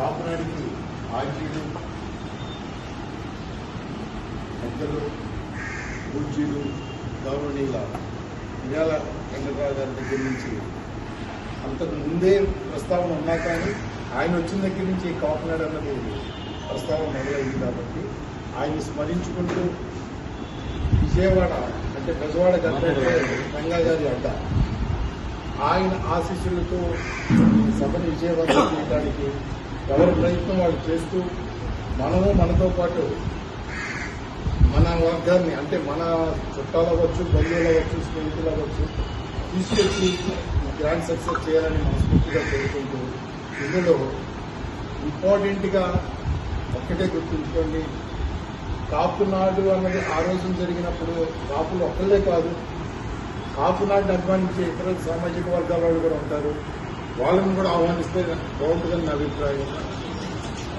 కాపునాడికి ఆర్జీలు పెద్దలు పూజీలు గౌరవనీయుల ఇవాళ వెంకటరావు గారి దగ్గర నుంచి అంతకు ముందే ప్రస్తావన ఉన్నా కానీ ఆయన వచ్చిన దగ్గర నుంచి ఈ కాపునాడు అన్నది ప్రస్తావన మొదలైంది కాబట్టి ఆయన్ని స్మరించుకుంటూ విజయవాడ అంటే బెజవాడ గంగా గారి అడ్డ. ఆయన ఆశీస్సులతో సభని సభను చేయడానికి ఎవరి ప్రయత్నం వాళ్ళు చేస్తూ మనము మనతో పాటు మన వర్గాన్ని అంటే మన చుట్టాలు అవ్వచ్చు బంధువులు అవ్వచ్చు స్నేహితులు అవ్వచ్చు తీసుకొచ్చి గ్రాండ్ సక్సెస్ చేయాలని మనస్ఫూర్తిగా కోరుకుంటూ ఇందులో ఇంపార్టెంట్గా ఒక్కటే గుర్తుంచుకోండి. కాపు నాడు అన్నది ఆ రోజు జరిగినప్పుడు కాపులు ఒక్కళ్ళే కాదు. కాపు అభిమానించే ఇతర సామాజిక వర్గాల వాళ్ళు కూడా ఉంటారు. వాళ్ళని కూడా ఆహ్వానిస్తే బాగుంటుందని నా అభిప్రాయం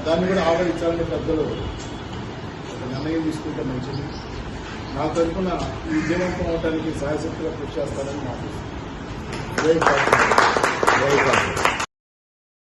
దాన్ని కూడా ఆహ్వానించాలని పెద్దలు ఒక నిర్ణయం తీసుకుంటే మంచిది నా తరఫున ఈ విజయవంతం అవడానికి సాయశక్తిగా కృషి చేస్తానని నాకు జై కాపు. జై కాపు.